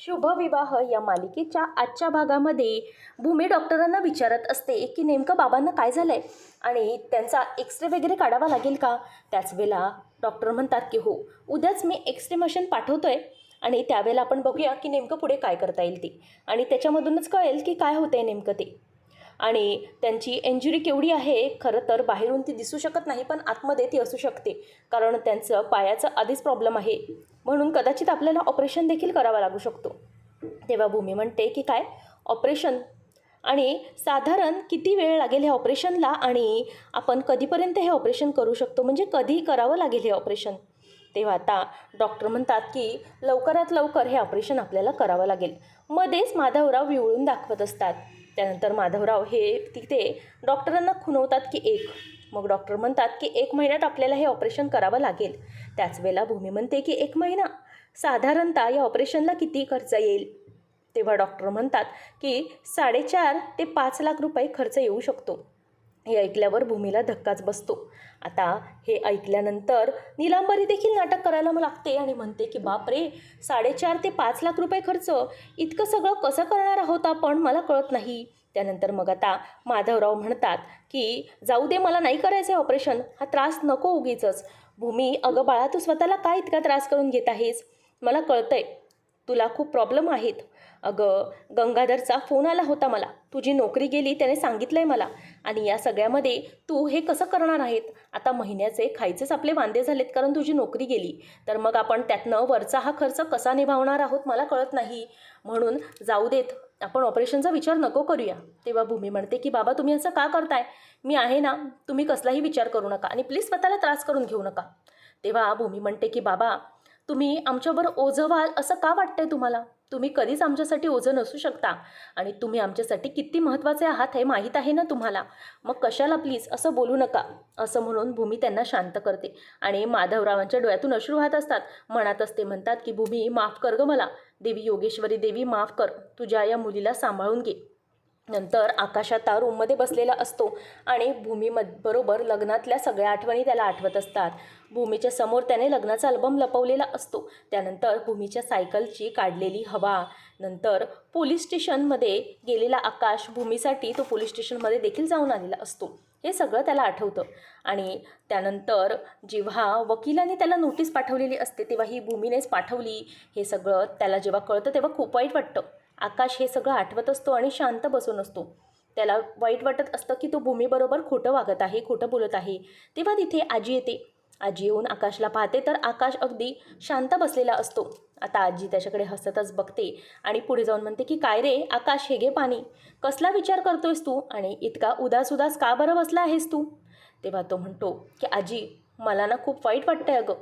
शुभविवाह या मालिकेच्या आजच्या भागामध्ये भूमी डॉक्टरांना विचारत असते की नेमकं बाबांना काय झालं आहे आणि त्यांचा एक्सरे वगैरे काढावा लागेल का? त्याच वेळेला डॉक्टर म्हणतात की हो उद्याच मी एक्सरे मशीन पाठवतो आहे आणि त्यावेळेला आपण बघूया की नेमकं पुढे काय करता येईल ते. आणि त्याच्यामधूनच कळेल की काय होतं आहे नेमकं ते. आणि त्यांची इंजुरी केवढी आहे खरं तर बाहेरून ती दिसू शकत नाही पण आतमध्ये ती असू शकते. कारण त्यांचं पायाचं आधीच प्रॉब्लेम आहे. म्हणून कदाचित आपल्याला ऑपरेशन देखील करावं लागू शकतो. तेव्हा भूमी म्हणते की काय? ऑपरेशन. आणि साधारण किती वेळ लागेल हे ऑपरेशनला आणि आपण कधीपर्यंत हे ऑपरेशन करू शकतो? म्हणजे कधी करावं लागेल हे ऑपरेशन? तेव्हा आता डॉक्टर म्हणतात की लवकरात लवकर हे ऑपरेशन आपल्याला करावं लागेल. मध्येच माधवराव विवळून दाखवत असतात. त्यानंतर माधवराव हे तिथे डॉक्टरांना खुणवतात की एक मग डॉक्टर म्हणतात की एक महिन्यात आपल्याला हे ऑपरेशन करावं लागेल. त्याच वेळेला भूमी म्हणते की एक महिना. साधारणतः या ऑपरेशनला किती खर्च येईल? तेव्हा डॉक्टर म्हणतात की साडेचार ते पाच लाख रुपये खर्च येऊ शकतो. हे ऐकल्यावर भूमीला धक्काच बसतो. आता हे ऐकल्यानंतर निलांबरी देखील नाटक करायला मग लागते आणि म्हणते की बापरे! साडेचार ते पाच लाख रुपये खर्च. इतकं सगळं कसं करणार आहोत आपण? मला कळत नाही. त्यानंतर मग आता माधवराव म्हणतात की जाऊ दे मला नाही करायचं आहे ऑपरेशन. हा त्रास नको उगीचच. भूमी अगं बाळा तू स्वतःला काय इतका त्रास करून घेत आहेस? मला कळतंय. तुला खूप प्रॉब्लेम आहेत. अगं गंगाधरचा फोन आला होता मला. तुझी नोकरी गेली त्याने सांगितलं आहे मला. आणि या सगळ्यामध्ये तू हे कसं करणार आहेत? आता महिन्याचे खायचेच आपले वांदे झालेत कारण तुझी नोकरी गेली. तर मग आपण त्यातनं वरचा हा खर्च कसा निभावणार आहोत मला कळत नाही. म्हणून जाऊ देत. आपण ऑपरेशनचा विचार नको करूया. तेव्हा भूमी म्हणते की बाबा तुम्ही असं का करताय? मी आहे ना तुम्ही कसलाही विचार करू नका आणि प्लीज स्वतःला त्रास करून घेऊ नका. तेव्हा भूमी म्हणते की बाबा तुम्ही आमच्यावर ओझं व्हाल असं का वाटतंय तुम्हाला? तुम्ही कधीच आमच्यासाठी ओझं नसू शकता. आणि तुम्ही आमच्यासाठी किती महत्त्वाचे आहात हे माहीत आहे ना तुम्हाला? मग कशाला प्लीज असं बोलू नका. असं म्हणून भूमी त्यांना शांत करते. आणि माधवरावांच्या डोळ्यातून अश्रू वाहत असतात. मनात असते म्हणतात की भूमी माफ कर गं मला. देवी योगेश्वरी देवी माफ कर. तुझ्या या मुलीला सांभाळून घे. नंतर आकाशात आता रूममध्ये बसलेला असतो आणि भूमीम बरोबर लग्नातल्या सगळ्या आठवणी त्याला आठवत असतात. भूमीच्या समोर त्याने लग्नाचा अल्बम लपवलेला असतो. त्यानंतर भूमीच्या सायकलची काढलेली हवा. नंतर पोलीस स्टेशनमध्ये गेलेला आकाश भूमीसाठी तो पोलीस स्टेशनमध्ये देखील जाऊन आलेला असतो. हे सगळं त्याला आठवतं. आणि त्यानंतर जेव्हा वकिलाने त्याला नोटीस पाठवलेली असते तेव्हा ही भूमीनेच पाठवली. हे सगळं त्याला जेव्हा कळतं तेव्हा खूप वाईट वाटतं. आकाश हे सगळं आठवत असतो आणि शांत बसून असतो. त्याला वाईट वाटत असतं की तो भूमीबरोबर खोटं वागत आहे खोटं बोलत आहे. तेव्हा तिथे आजी येते. आजी येऊन आकाशला पाहते तर आकाश अगदी शांत बसलेला असतो. आता आजी त्याच्याकडे हसतच बघते आणि पुढे जाऊन म्हणते की काय रे आकाश हे घे पाणी. कसला विचार करतोयस तू? आणि इतका उदास उदास का बरं बसला आहेस तू? तेव्हा तो म्हणतो की आजी मला ना खूप वाईट वाटतंय अगं.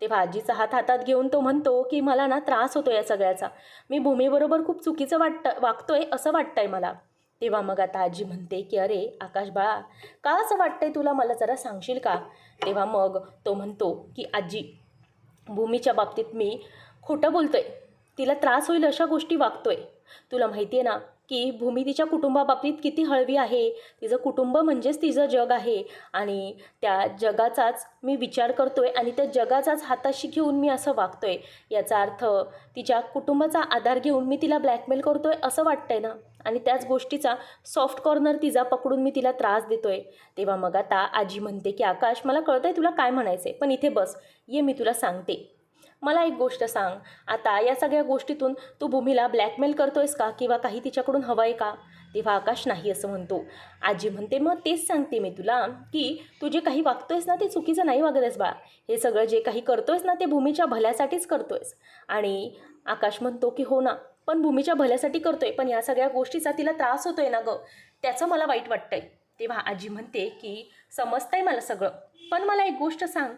तेव्हा आजीचा हात हातात घेऊन तो म्हणतो की मला ना त्रास होतो या सगळ्याचा. मी भूमीबरोबर खूप चुकीचं वाटतं वागतोय असं वाटतंय मला. तेव्हा मग आता आजी म्हणते की अरे आकाश बाळा का असं वाटतंय तुला? मला जरा सांगशील का? तेव्हा मग तो म्हणतो की आजी भूमीच्या बाबतीत मी खोटं बोलतोय. तिला त्रास होईल अशा गोष्टी वागतोय. तुला माहिती आहे ना की भूमी तिच्या कुटुंबाबाबतीत किती हळवी आहे. तिचं कुटुंब म्हणजेच तिचं जग आहे. आणि त्या जगाचाच मी विचार करतोय आणि त्या जगाचाच हाताशी घेऊन मी असं वागतोय. याचा अर्थ तिच्या कुटुंबाचा आधार घेऊन मी तिला ब्लॅकमेल करतोय असं वाटतंय ना? आणि त्याच गोष्टीचा सॉफ्ट कॉर्नर तिचा पकडून मी तिला त्रास देतोय. तेव्हा मग आता आजी म्हणते की आकाश मला कळतंय तुला काय म्हणायचं आहे पण इथे बस. ये मी तुला सांगते. मला एक गोष्ट सांग. आता या सगळ्या गोष्टीतून तू भूमीला ब्लॅकमेल करतोयस का? किंवा काही तिच्याकडून हवं आहे का? तेव्हा आकाश नाही असं म्हणतो. आजी म्हणते मग तेच सांगते मी तुला की तू जे काही वागतोयस ना ते चुकीचं नाही वागत आहेस बाळा हे सगळं जे काही करतोयस ना ते भूमीच्या भल्यासाठीच करतोयस. आणि आकाश म्हणतो की हो ना पण भूमीच्या भल्यासाठी करतोय. पण या सगळ्या गोष्टीचा तिला त्रास होतोय ना गं. त्याचं मला वाईट वाटतंय. तेव्हा आजी म्हणते की समजतंय मला सगळं. पण मला एक गोष्ट सांग.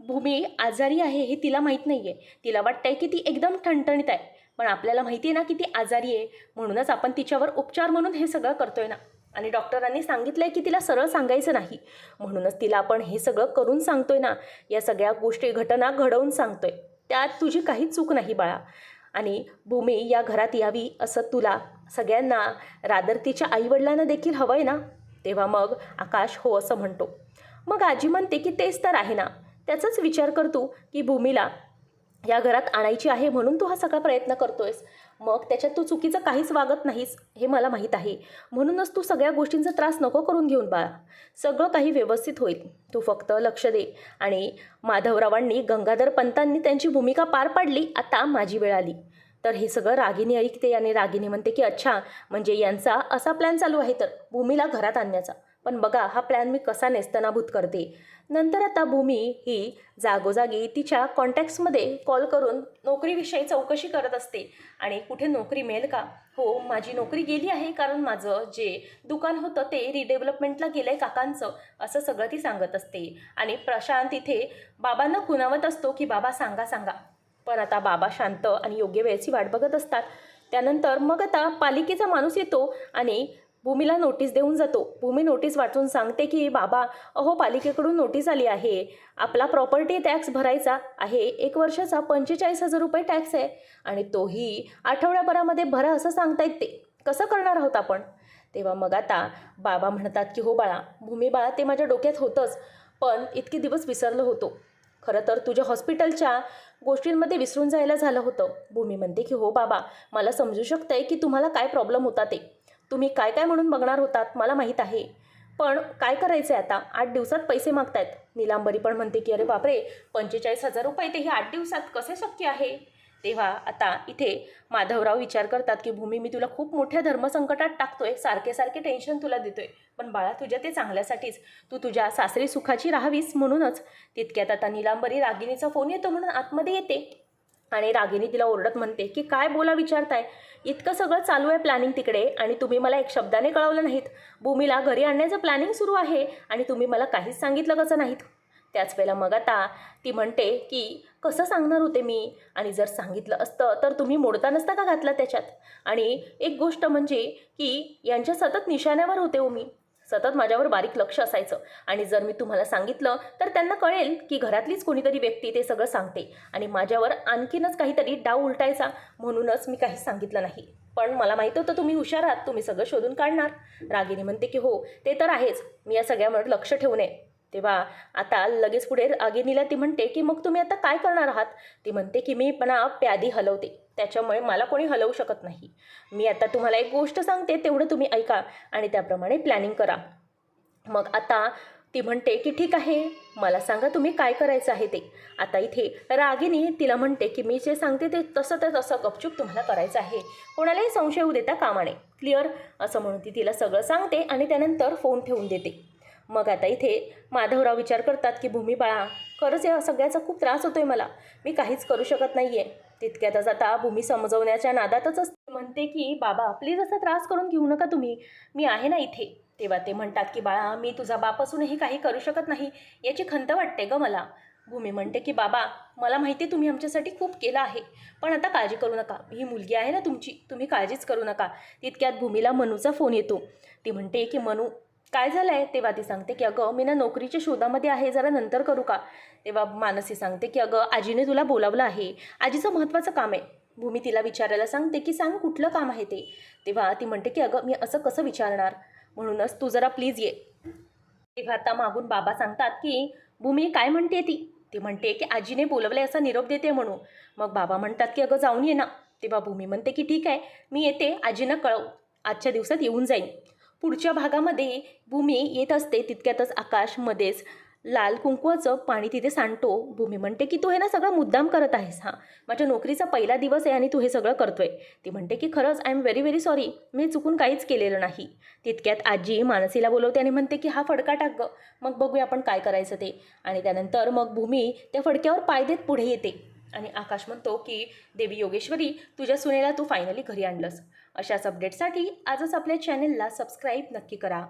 भूमी आजारी आहे हे तिला माहीत नाही आहे तिला वाटतंय की ती एकदम ठणठणीत आहे. पण आपल्याला माहिती आहे ना की ती आजारी आहे. म्हणूनच आपण तिच्यावर उपचार म्हणून हे सगळं करतोय ना. आणि डॉक्टरांनी सांगितलं आहे की तिला सरळ सांगायचं नाही. म्हणूनच तिला आपण हे सगळं करून सांगतोय ना. या सगळ्या गोष्टी घटना घडवून सांगतोय. त्यात तुझी काही चूक नाही बाळा. आणि भूमी या घरात यावी असं तुला सगळ्यांना रादर तिच्या आईवडिलांना देखील हवं आहे ना? तेव्हा मग आकाश हो असं म्हणतो. मग आजी म्हणते की तेच तर आहे ना. त्याचाच विचार करतो की भूमीला या घरात आणायची आहे म्हणून तू हा सगळा प्रयत्न करतोयस. मग त्याच्यात तू चुकीचं काहीच वागत नाहीस हे मला माहीत आहे. म्हणूनच तू सगळ्या गोष्टींचा त्रास नको करून घेऊन बाळा. सगळं काही व्यवस्थित होईल. तू फक्त लक्ष दे. आणि माधवरावांनी गंगाधर पंतांनी त्यांची भूमिका पार पाडली आता माझी वेळ आली. तर हे सगळं रागिनी ऐकते आणि रागिनी म्हणते की अच्छा म्हणजे यांचा असा प्लॅन चालू आहे तर भूमीला घरात आणण्याचा. पण बघा हा प्लॅन मी कसा नेस्तनाभूत करते. नंतर आता भूमी ही जागोजागी तिच्या कॉन्टॅक्ट्समध्ये कॉल करून नोकरीविषयी चौकशी करत असते. आणि कुठे नोकरी मिळेल का? हो माझी नोकरी गेली आहे कारण माझं जे दुकान होतं ते रिडेव्हलपमेंटला गेलं आहे काकांचं असं सगळं ती सांगत असते. आणि प्रशांत इथे बाबांना खुणावत असतो की बाबा सांगा सांगा. पण आता बाबा शांत आणि योग्य वेळेची वाट बघत असतात. त्यानंतर मग आता पालिकेचा माणूस येतो आणि भूमीला नोटीस देऊन जातो. भूमी नोटीस वाचून सांगते की बाबा अहो पालिकेकडून नोटीस आली आहे. आपला प्रॉपर्टी टॅक्स भरायचा आहे. एक वर्षाचा पंचेचाळीस हजार रुपये टॅक्स आहे. आणि तोही आठवड्याभरामध्ये भरा असं सांगतायत ते. कसं करणार आहोत आपण? तेव्हा मग आता बाबा म्हणतात की हो बाळा भूमी बाळा ते माझ्या डोक्यात होतंच. पण इतके दिवस विसरलो होतो. खरं तर तुझ्या हॉस्पिटलच्या गोष्टींमध्ये विसरून जायला झालं होतं. भूमी म्हणते की हो बाबा मला समजू शकतंय की तुम्हाला काय प्रॉब्लेम होता ते. तुम्ही काय काय म्हणून बघणार होतात मला माहीत आहे. पण काय करायचं आहे आता? आठ दिवसात पैसे मागतायत. निलांबरी पण म्हणते की अरे बापरे! पंचेचाळीस हजार रुपये ते हे आठ दिवसात कसे शक्य आहे? तेव्हा आता इथे माधवराव विचार करतात की भूमी मी तुला खूप मोठ्या धर्मसंकटात टाकतोय. सारखे सारखे टेन्शन तुला देतोय. पण बाळा तुझ्या ते चांगल्यासाठीच. तू तुझ्या सासरी सुखाची राहावीस म्हणूनच. तितक्यात आता निलांबरी रागिणीचा फोन येतो म्हणून आतमध्ये येते. आणि रागिनी तिला ओरडत म्हणते की काय बोला विचारताय? इतकं सगळं चालू आहे प्लॅनिंग तिकडे आणि तुम्ही मला एक शब्दाने कळवलं नाहीत. भूमीला घरी आणण्याचं प्लॅनिंग सुरू आहे आणि तुम्ही मला काहीच सांगितलं कसं नाहीत? त्याच वेळेला मग आता ती म्हणते की कसं सांगणार होते मी? आणि जर सांगितलं असतं तर तुम्ही मोडता नसता का घातला त्याच्यात? आणि एक गोष्ट म्हणजे की यांच्या सतत निशाण्यावर होते हो मी. सतत माझ्यावर बारीक लक्ष असायचं. आणि जर मी तुम्हाला सांगितलं तर त्यांना कळेल की घरातलीच कोणीतरी व्यक्ती ते सगळं सांगते. आणि माझ्यावर आणखीनच काहीतरी डाव उलटायचा म्हणूनच मी काही सांगितलं नाही. पण मला माहीत होतं तुम्ही हुशार आहात तुम्ही सगळं शोधून काढणार. रागिनी म्हणते की हो ते तर आहेच. मी या सगळ्यावर लक्ष ठेवू नये. तेव्हा आता लगेच पुढे रागिनीला ती म्हणते की मग तुम्ही आता काय करणार आहात? ती म्हणते की मी पण प्यादी हलवते. त्याच्यामुळे मला कोणी हलवू शकत नाही. मी आता तुम्हाला एक गोष्ट सांगते तेवढं तुम्ही ऐका आणि त्याप्रमाणे प्लॅनिंग करा. मग आता ती म्हणते की ठीक आहे मला सांगा तुम्ही काय करायचं आहे ते. आता इथे रागिनी तिला म्हणते की मी जे सांगते ते तसं तर तसं गपचूप तुम्हाला करायचं आहे. कोणालाही संशय होऊ देता कामाने क्लिअर असं म्हणून ती तिला सगळं सांगते आणि त्यानंतर फोन ठेवून देते. मग आता इथे माधवराव विचार करतात की भूमी बाळा खरंच या सगळ्याचा खूप त्रास होतो आहे मला. मी काहीच करू शकत नाही आहे तितक्यातच आता भूमी समजवण्याच्या नादातच असते. म्हणते की बाबा प्लीज असा त्रास करून घेऊ नका तुम्ही. मी आहे ना इथे. तेव्हा ते म्हणतात की बाळा मी तुझा बाप असूनही काही करू शकत नाही. याची खंत वाटते ग मला. भूमी म्हणते की बाबा मला माहिती तुम्ही आमच्यासाठी खूप केलं आहे. पण आता काळजी करू नका. ही मुलगी आहे ना तुमची. तुम्ही काळजीच करू नका. तितक्यात भूमीला मनूचा फोन येतो. ती म्हणते की मनू काय झालं आहे तेव्हा ती सांगते की अगं मी ना नोकरीच्या शोधामध्ये आहे जरा नंतर करू का? तेव्हा मानसी सांगते की अगं आजीने तुला बोलावलं आहे. आजीचं महत्त्वाचं काम आहे. भूमी तिला विचारायला सांगते की सांग कुठलं काम आहे ते? तेव्हा ती म्हणते की अगं मी असं कसं विचारणार? म्हणूनच तू जरा प्लीज ये. तेव्हा आता मागून बाबा सांगतात की भूमी काय म्हणते ती? ती म्हणते की आजीने बोलवले असा निरोप देते म्हणून. मग बाबा म्हणतात की अगं जाऊन ये ना. तेव्हा भूमी म्हणते की ठीक आहे मी येते. आजीनं कळव. आजच्या दिवसात येऊन जाईन. पुढच्या भागामध्ये भूमी येत असते तितक्यातच आकाश मध्येच. लाल कुंकवाचं पाणी तिथे सांडतो. भूमी म्हणते की तू हे ना सगळं मुद्दाम करत आहेस हां. माझ्या नोकरीचा पहिला दिवस आहे आणि तू हे सगळं करतोय. ती म्हणते की खरंच I am very very sorry मी चुकून काहीच केलेलं नाही. तितक्यात आजी मानसीला बोलवते आणि म्हणते की हा फडका टाक गं. मग बघूया आपण काय करायचं ते. आणि त्यानंतर मग भूमी त्या फडक्यावर पाय देत पुढे येते. आणि आकाश म्हणतो की देवी योगेश्वरी तुझ्या सुनेला तू फायनली घरी आणलंस. अशाच अपडेटसाठी आजच आपल्या चॅनेलला सबस्क्राईब नक्की करा.